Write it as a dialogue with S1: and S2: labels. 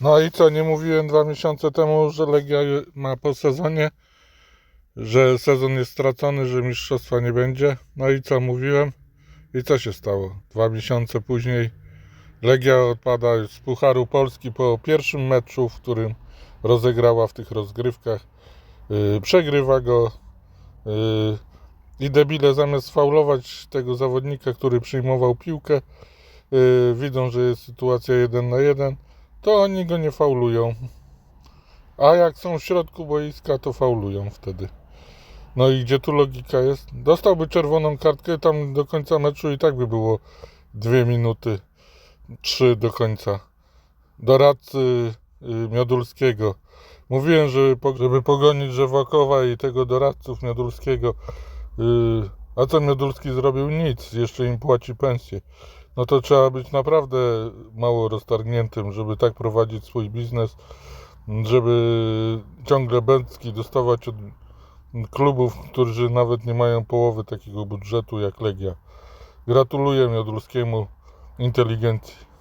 S1: No i co, nie mówiłem dwa miesiące temu, że Legia ma po sezonie, że sezon jest stracony, że mistrzostwa nie będzie. No i co mówiłem? I co się stało? Dwa miesiące później Legia odpada z Pucharu Polski po pierwszym meczu, w którym rozegrała w tych rozgrywkach. Yy, przegrywa go yy, i debile zamiast faulować tego zawodnika, który przyjmował piłkę, yy, widzą, że jest sytuacja jeden na jeden, to oni go nie faulują. A jak są w środku boiska, to faulują wtedy. No i gdzie tu logika jest? Dostałby czerwoną kartkę, tam do końca meczu i tak by było dwie minuty, trzy do końca. Doradcy y, Miodulskiego. Mówiłem, żeby, po- żeby pogonić Żewakowa i tego doradców Miodulskiego. y, A co Miodulski zrobił? Nic. Jeszcze im płaci pensję. No to trzeba być naprawdę mało roztargniętym, żeby tak prowadzić swój biznes, żeby ciągle bęcki dostawać od klubów, którzy nawet nie mają połowy takiego budżetu jak Legia. Gratuluję Jodulskiemu inteligencji.